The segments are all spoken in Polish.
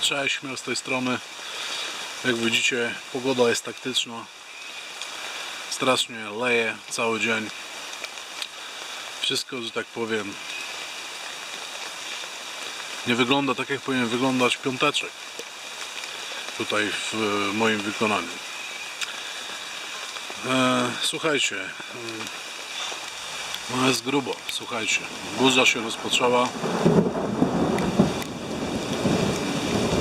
Cześć, miał z tej strony. Jak widzicie, pogoda jest taktyczna. Strasznie leje cały dzień. Wszystko, że tak powiem, nie wygląda tak, jak powinien wyglądać piąteczek. Tutaj w moim wykonaniu. E, słuchajcie, e, no jest grubo, słuchajcie. Burza się rozpoczęła.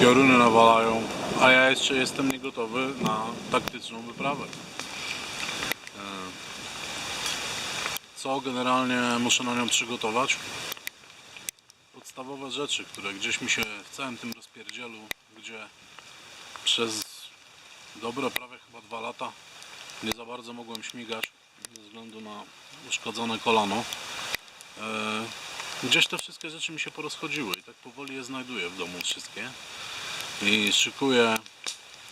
Pioruny nawalają, a ja jeszcze jestem niegotowy na taktyczną wyprawę. E, Co generalnie muszę na nią przygotować? Podstawowe rzeczy, które gdzieś mi się w całym tym rozpierdzielu, gdzie przez dobre prawie chyba dwa lata nie za bardzo mogłem śmigać ze względu na uszkodzone kolano. E, Gdzieś te wszystkie rzeczy mi się porozchodziły i tak powoli je znajduję w domu wszystkie i szykuję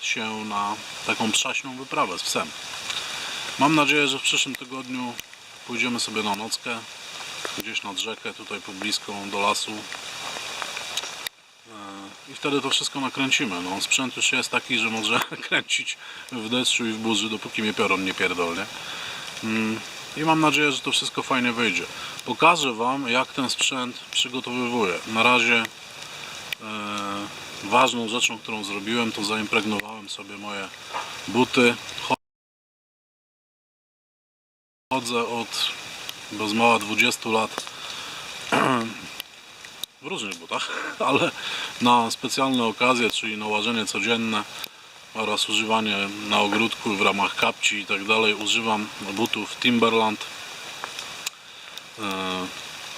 się na taką przaśną wyprawę z psem. Mam nadzieję, że w przyszłym tygodniu pójdziemy sobie na nockę gdzieś nad rzekę, tutaj pobliską do lasu i wtedy to wszystko nakręcimy. No, sprzęt już jest taki, że może kręcić w deszczu i w burzy, dopóki mnie piorun nie pierdolnie. Mm, I mam nadzieję, że to wszystko fajnie wyjdzie. Pokażę Wam, jak ten sprzęt przygotowywuję. Na razie e, ważną rzeczą, którą zrobiłem, to zaimpregnowałem sobie moje buty. Chodzę od bez mała 20 lat w różnych butach, ale na specjalne okazje, czyli na łażenie codzienne oraz używanie na ogródku w ramach kapci i tak dalej używam butów Timberland. E,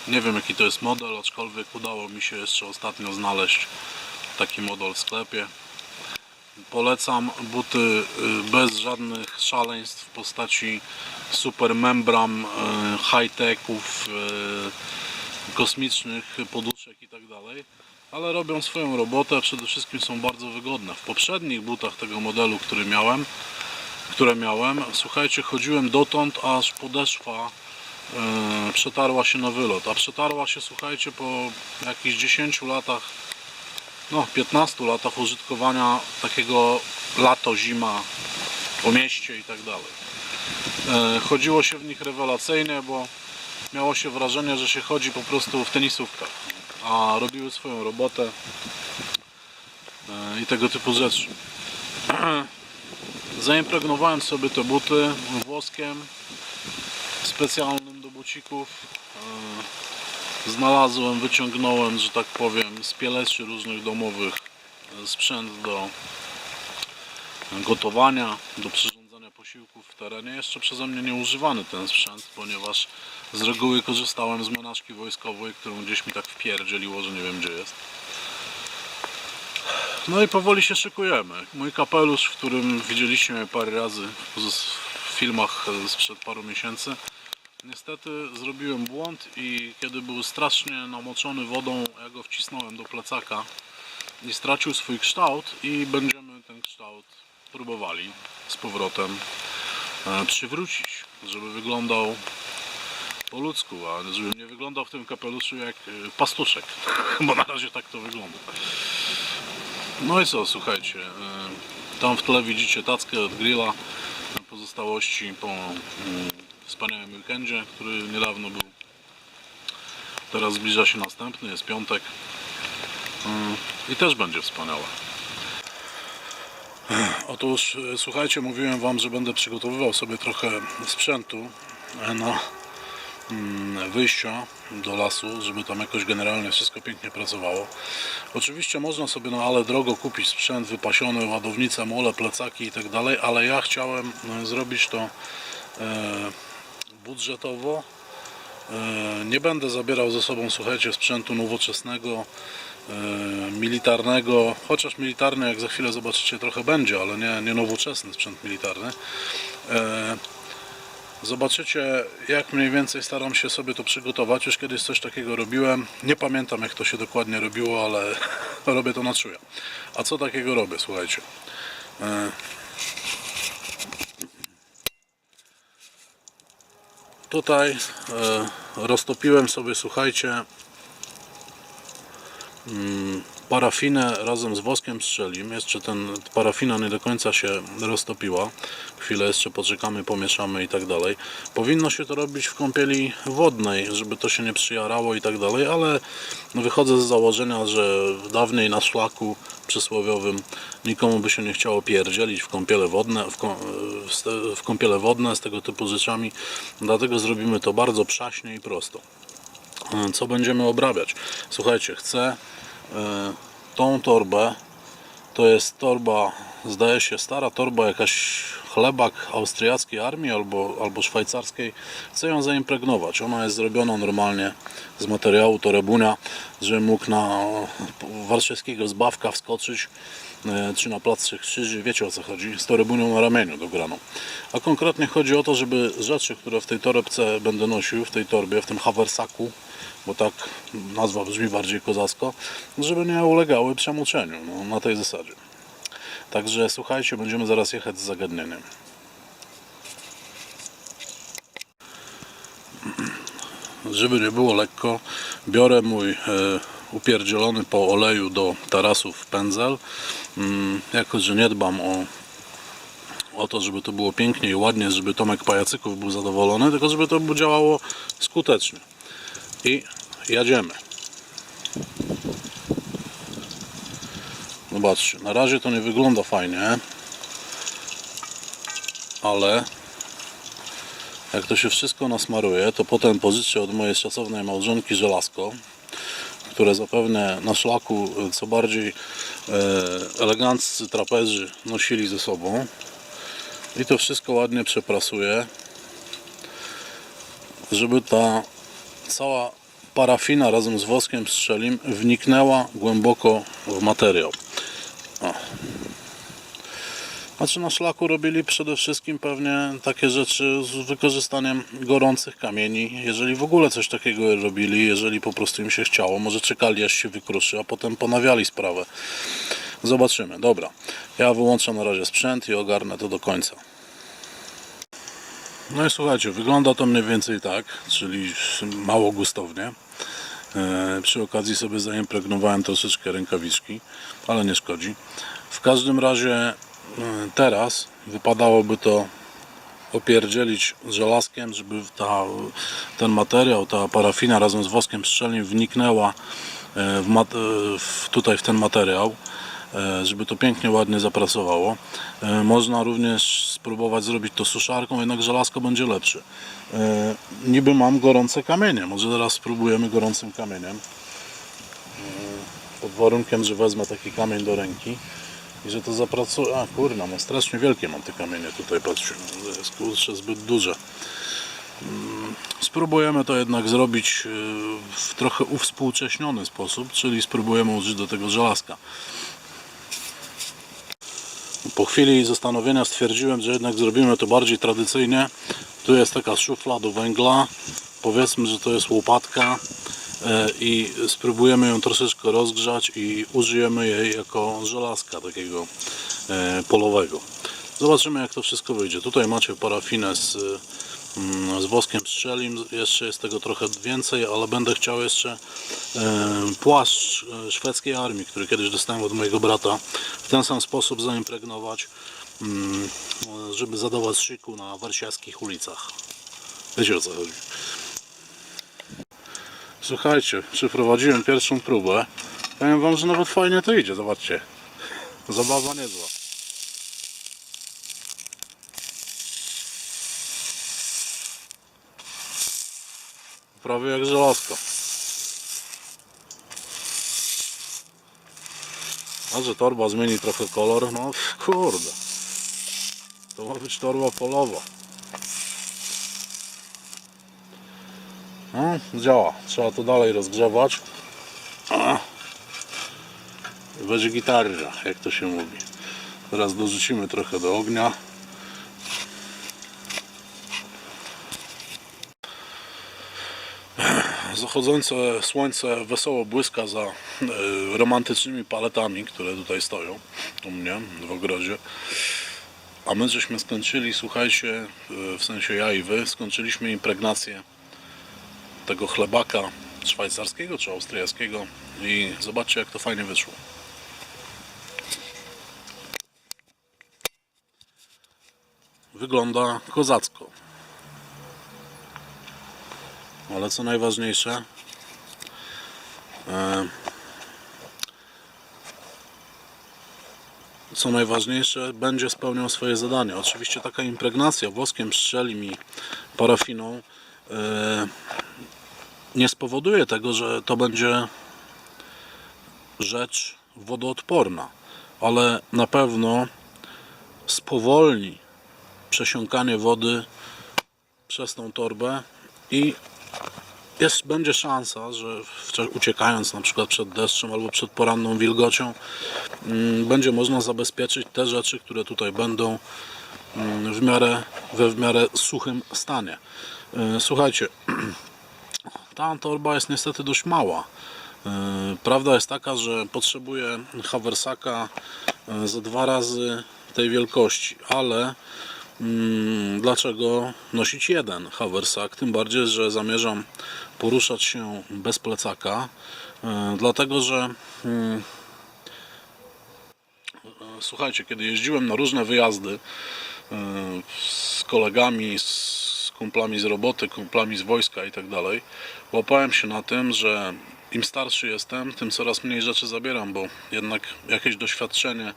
Nie wiem jaki to jest model, aczkolwiek udało mi się jeszcze ostatnio znaleźć taki model w sklepie. Polecam buty y, bez żadnych szaleństw w postaci super membran, y, high-techów, y, kosmicznych poduszek i tak dalej, ale robią swoją robotę, przede wszystkim są bardzo wygodne. W poprzednich butach tego modelu, który miałem, które miałem, słuchajcie, chodziłem dotąd, aż podeszwa y, przetarła się na wylot, a przetarła się, słuchajcie, po jakichś 10 latach no, 15 latach użytkowania takiego lato, zima po mieście i tak dalej. E, Chodziło się w nich rewelacyjnie, bo miało się wrażenie, że się chodzi po prostu w tenisówkach, a robiły swoją robotę e, i tego typu rzeczy. Zaimpregnowałem sobie te buty włoskiem specjalnym do bucików. E, znalazłem, wyciągnąłem, że tak powiem, z pieleszy różnych domowych e, sprzęt do gotowania, do przyrządzania posiłków w terenie. Jeszcze przeze mnie nie używany ten sprzęt, ponieważ z reguły korzystałem z menażki wojskowej, którą gdzieś mi tak wpierdzieliło, że nie wiem gdzie jest. No i powoli się szykujemy. Mój kapelusz, w którym widzieliście mnie parę razy w filmach e, sprzed paru miesięcy, Niestety zrobiłem błąd i kiedy był strasznie namoczony wodą, ja go wcisnąłem do plecaka i stracił swój kształt i będziemy ten kształt próbowali z powrotem e, przywrócić, żeby wyglądał po ludzku, a żeby nie wyglądał w tym kapeluszu jak e, pastuszek, bo na razie tak to wygląda. No i co, słuchajcie, e, tam w tle widzicie tackę od grilla, pozostałości po mm, wspaniałym weekendzie, który niedawno był. Teraz zbliża się następny, jest piątek i też będzie wspaniałe. Otóż e, słuchajcie, mówiłem Wam, że będę przygotowywał sobie trochę sprzętu e, na mm, wyjścia do lasu, żeby tam jakoś generalnie wszystko pięknie pracowało. Oczywiście można sobie na ale drogo kupić sprzęt wypasiony, ładownice, mole, plecaki i tak dalej, ale ja chciałem e, zrobić to budżetowo. Nie będę zabierał ze sobą, słuchajcie, sprzętu nowoczesnego, E, militarnego, chociaż militarny jak za chwilę zobaczycie trochę będzie, ale nie, nie nowoczesny sprzęt militarny. E, zobaczycie jak mniej więcej staram się sobie to przygotować. Już kiedyś coś takiego robiłem. Nie pamiętam jak to się dokładnie robiło, ale robię to na czuja. A co takiego robię? Słuchajcie. E, tutaj roztopiłem sobie, słuchajcie, parafinę razem z woskiem strzelim. Jeszcze ten parafina nie do końca się roztopiła. Chwilę jeszcze poczekamy, pomieszamy i tak dalej. Powinno się to robić w kąpieli wodnej, żeby to się nie przyjarało i tak dalej, ale wychodzę z założenia, że dawniej na szlaku przysłowiowym nikomu by się nie chciało pierdzielić w kąpiele wodne, w, ką, w ste- w kąpiele wodne z tego typu rzeczami. Dlatego zrobimy to bardzo przaśnie i prosto co będziemy obrabiać. Słuchajcie, chcę e, tą torbę, to jest torba, zdaje się, stara torba, jakaś chlebak austriackiej armii albo, albo szwajcarskiej. Chcę ją zaimpregnować. Ona jest zrobiona normalnie z materiału torebunia, żebym mógł na warszawskiego zbawka wskoczyć e, czy na plac Krzyży, wiecie o co chodzi, z torebunią na ramieniu dograną. A konkretnie chodzi o to, żeby rzeczy, które w tej torebce będę nosił, w tej torbie, w tym hawersaku, bo tak nazwa brzmi bardziej kozacko, żeby nie ulegały przemoczeniu, no, na tej zasadzie. Także słuchajcie, będziemy zaraz jechać z zagadnieniem. Żeby nie było lekko, biorę mój e, upierdzielony po oleju do tarasów pędzel. Mm, jako, że nie dbam o, o to, żeby to było pięknie i ładnie, żeby Tomek Pajacyków był zadowolony, tylko żeby to działało skutecznie. I jedziemy. Zobaczcie, na razie to nie wygląda fajnie, ale jak to się wszystko nasmaruje, to potem pożyczę od mojej szacownej małżonki żelazko, które zapewne na szlaku e, co bardziej e, eleganccy traperzy nosili ze sobą. I to wszystko ładnie przeprasuję, żeby ta cała parafina razem z woskiem strzelim wniknęła głęboko w materiał. O. Znaczy na szlaku robili przede wszystkim pewnie takie rzeczy z wykorzystaniem gorących kamieni. Jeżeli w ogóle coś takiego robili, jeżeli po prostu im się chciało, może czekali aż się wykruszy, a potem ponawiali sprawę. Zobaczymy. Dobra, ja wyłączę na razie sprzęt i ogarnę to do końca. No i słuchajcie, wygląda to mniej więcej tak, czyli mało gustownie. E, Przy okazji sobie zaimpregnowałem troszeczkę rękawiczki, ale nie szkodzi. W każdym razie e, teraz wypadałoby to opierdzielić żelazkiem, żeby ta, ten materiał, ta parafina razem z woskiem pszczelim wniknęła e, w tutaj w ten materiał, żeby to pięknie, ładnie zapracowało. E, Można również spróbować zrobić to suszarką, jednak żelazko będzie lepsze. E, Niby mam gorące kamienie, może teraz spróbujemy gorącym kamieniem. E, Pod warunkiem, że wezmę taki kamień do ręki i że to zapracuje. A kurna, no strasznie wielkie mam te kamienie tutaj, patrzcie, to jest kurczę zbyt duże. Mm, Spróbujemy to jednak zrobić e, w trochę uwspółcześniony sposób, czyli spróbujemy użyć do tego żelazka. Po chwili zastanowienia stwierdziłem, że jednak zrobimy to bardziej tradycyjnie. Tu jest taka szufla do węgla, powiedzmy, że to jest łopatka e, i spróbujemy ją troszeczkę rozgrzać i użyjemy jej jako żelazka takiego e, polowego. Zobaczymy jak to wszystko wyjdzie. Tutaj macie parafinę z, z woskiem pszczelim, jeszcze jest tego trochę więcej, ale będę chciał jeszcze e, płaszcz e, szwedzkiej armii, który kiedyś dostałem od mojego brata, w ten sam sposób zaimpregnować, mm, żeby zadawać szyku na warszawskich ulicach. Wiecie o co chodzi. Słuchajcie, przeprowadziłem pierwszą próbę. Powiem wam, że nawet fajnie to idzie, zobaczcie. Zabawa niezła. Prawie jak żelazko. A że torba zmieni trochę kolor, no kurde. To ma być torba polowa. No, działa. Trzeba to dalej rozgrzewać. Będzie gitarra, jak to się mówi. Teraz dorzucimy trochę do ognia. Zachodzące słońce wesoło błyska za e, romantycznymi paletami, które tutaj stoją u mnie w ogrodzie. A my żeśmy skończyli, słuchajcie, y, w sensie ja i wy, skończyliśmy impregnację tego chlebaka szwajcarskiego czy austriackiego i zobaczcie jak to fajnie wyszło. Wygląda kozacko. Ale co najważniejsze, e, co najważniejsze, będzie spełniał swoje zadanie. Oczywiście taka impregnacja woskiem, szczelim i parafiną e, nie spowoduje tego, że to będzie rzecz wodoodporna, ale na pewno spowolni przesiąkanie wody przez tą torbę i jest, będzie szansa, że uciekając na przykład przed deszczem albo przed poranną wilgocią mm, będzie można zabezpieczyć te rzeczy, które tutaj będą mm, w miarę, we w miarę suchym stanie. E, Słuchajcie, ta torba jest niestety dość mała. E, Prawda jest taka, że potrzebuję hawersaka e, ze dwa razy tej wielkości, ale dlaczego nosić jeden hawersak? Tym bardziej, że zamierzam poruszać się bez plecaka, e, dlatego że mm, e, słuchajcie, kiedy jeździłem na różne wyjazdy e, z kolegami, z kumplami z roboty, kumplami z wojska i tak dalej, łapałem się na tym, że im starszy jestem, tym coraz mniej rzeczy zabieram, bo jednak jakieś doświadczenie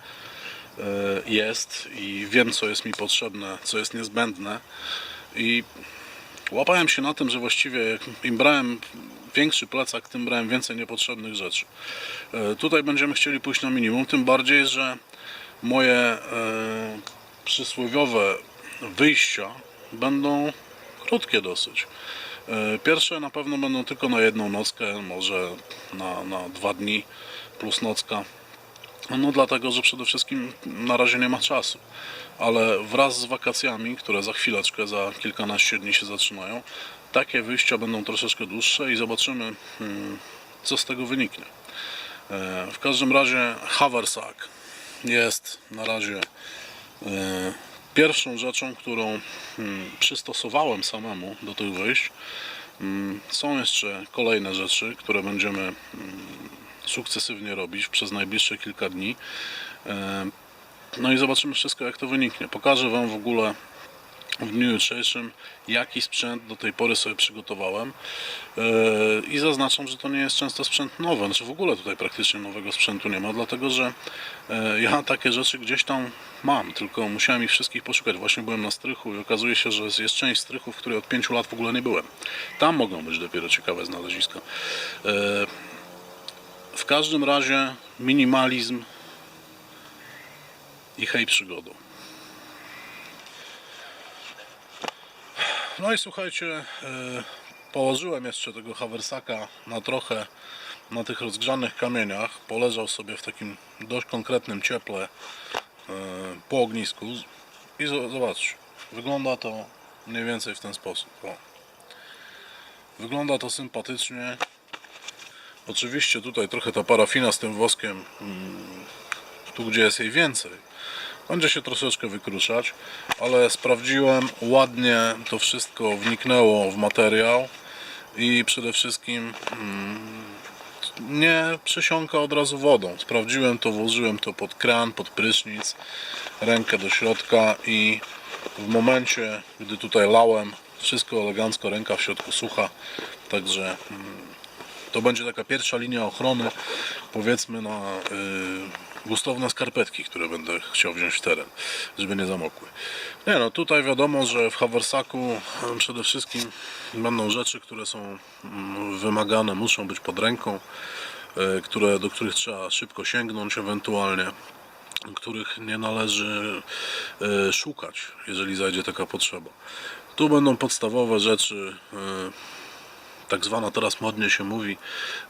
jest i wiem, co jest mi potrzebne, co jest niezbędne. I łapałem się na tym, że właściwie im brałem większy plecak, tym brałem więcej niepotrzebnych rzeczy. E, Tutaj będziemy chcieli pójść na minimum, tym bardziej, że moje e, przysłowiowe wyjścia będą krótkie dosyć. Pierwsze na pewno będą tylko na jedną nockę, może na, na dwa dni plus nocka. No dlatego, że przede wszystkim na razie nie ma czasu. Ale wraz z wakacjami, które za chwileczkę, za kilkanaście dni się zaczynają, takie wyjścia będą troszeczkę dłuższe i zobaczymy, hmm, co z tego wyniknie. E, W każdym razie haversack jest na razie e, pierwszą rzeczą, którą hmm, przystosowałem samemu do tych wyjść. Mm, Są jeszcze kolejne rzeczy, które będziemy sukcesywnie robić przez najbliższe kilka dni. E, No i zobaczymy wszystko, jak to wyniknie. Pokażę Wam w ogóle w dniu jutrzejszym, jaki sprzęt do tej pory sobie przygotowałem. E, I zaznaczam, że to nie jest często sprzęt nowy, znaczy w ogóle tutaj praktycznie nowego sprzętu nie ma, dlatego że e, ja takie rzeczy gdzieś tam mam, tylko musiałem ich wszystkich poszukać. Właśnie byłem na strychu i okazuje się, że jest część strychów, w której od 5 lat w ogóle nie byłem. Tam mogą być dopiero ciekawe znaleziska. Każdym razie minimalizm i hej przygodą. No i słuchajcie, e, położyłem jeszcze tego hawersaka na trochę na tych rozgrzanych kamieniach. Poleżał sobie w takim dość konkretnym cieple e, po ognisku. I zo- zobaczcie, wygląda to mniej więcej w ten sposób. O. Wygląda to sympatycznie. Oczywiście tutaj trochę ta parafina z tym woskiem, mm, tu gdzie jest jej więcej, będzie się troszeczkę wykruszać, ale sprawdziłem, ładnie to wszystko wniknęło w materiał i przede wszystkim mm, nie przesiąka od razu wodą. Sprawdziłem to, włożyłem to pod kran, pod prysznic, rękę do środka i w momencie, gdy tutaj lałem, wszystko elegancko, ręka w środku sucha, także mm, to będzie taka pierwsza linia ochrony, powiedzmy na y, gustowne skarpetki, które będę chciał wziąć w teren, żeby nie zamokły. Nie no, tutaj wiadomo, że w hawersaku y, przede wszystkim będą rzeczy, które są mm, wymagane, muszą być pod ręką, y, które, do których trzeba szybko sięgnąć ewentualnie których nie należy y, szukać, jeżeli zajdzie taka potrzeba. Tu będą podstawowe rzeczy, y, tak zwana teraz modnie się mówi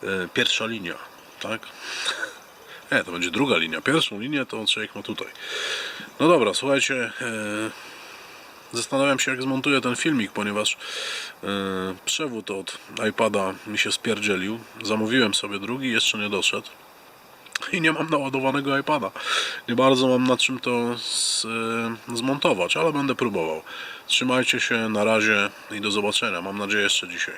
e, pierwsza linia, tak? Nie, to będzie druga linia. Pierwszą linię to człowiek ma tutaj. No dobra, słuchajcie, e, zastanawiam się jak zmontuję ten filmik, ponieważ e, przewód od iPada mi się spierdzielił. Zamówiłem sobie drugi, jeszcze nie doszedł. i nie mam naładowanego iPada. Nie bardzo mam nad czym to z, zmontować, ale będę próbował. Trzymajcie się, na razie i do zobaczenia. Mam nadzieję jeszcze dzisiaj.